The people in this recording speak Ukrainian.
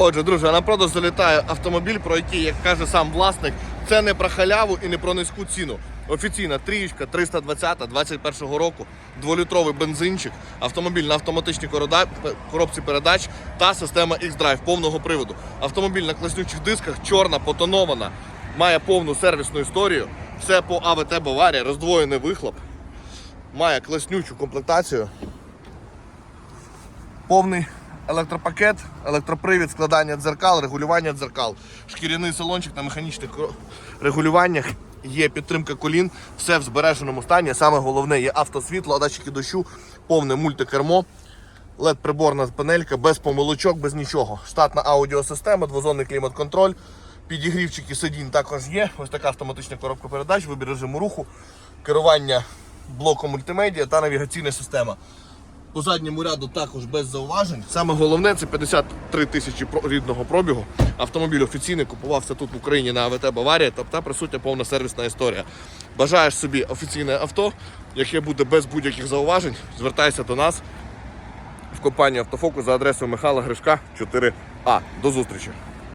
Отже, друже, на продаж залітає автомобіль, про який, як каже сам власник, це не про халяву і не про низьку ціну. Офіційна трієчка 320 21 року, дволітровий бензинчик, автомобіль на автоматичній коробці передач та система X-Drive повного приводу. Автомобіль на класнючих дисках, чорна, потонована, має повну сервісну історію. Все по АВТ Баварія, роздвоєний вихлоп, має класнючу комплектацію. Повний електропакет, електропривід, складання дзеркал, регулювання дзеркал, шкіряний салончик на механічних регулюваннях. Є підтримка колін, все в збереженому стані. Саме головне є автосвітло, датчики дощу, повне мультикермо, led приборна панелька, без помилочок, без нічого. Штатна аудіосистема, двозонний клімат-контроль, підігрівчики сидінь також є. Ось така автоматична коробка передач, вибір режиму руху, керування блоком мультимедіа та навігаційна система. По задньому ряду також без зауважень. Саме головне це 53 тисячі рідного пробігу. Автомобіль офіційний купувався тут в Україні на АВТ Баварія, тобто присутня повна сервісна історія. Бажаєш собі офіційне авто, яке буде без будь-яких зауважень, звертайся до нас в компанію Автофокус за адресою Михайла Гришка 4А. До зустрічі!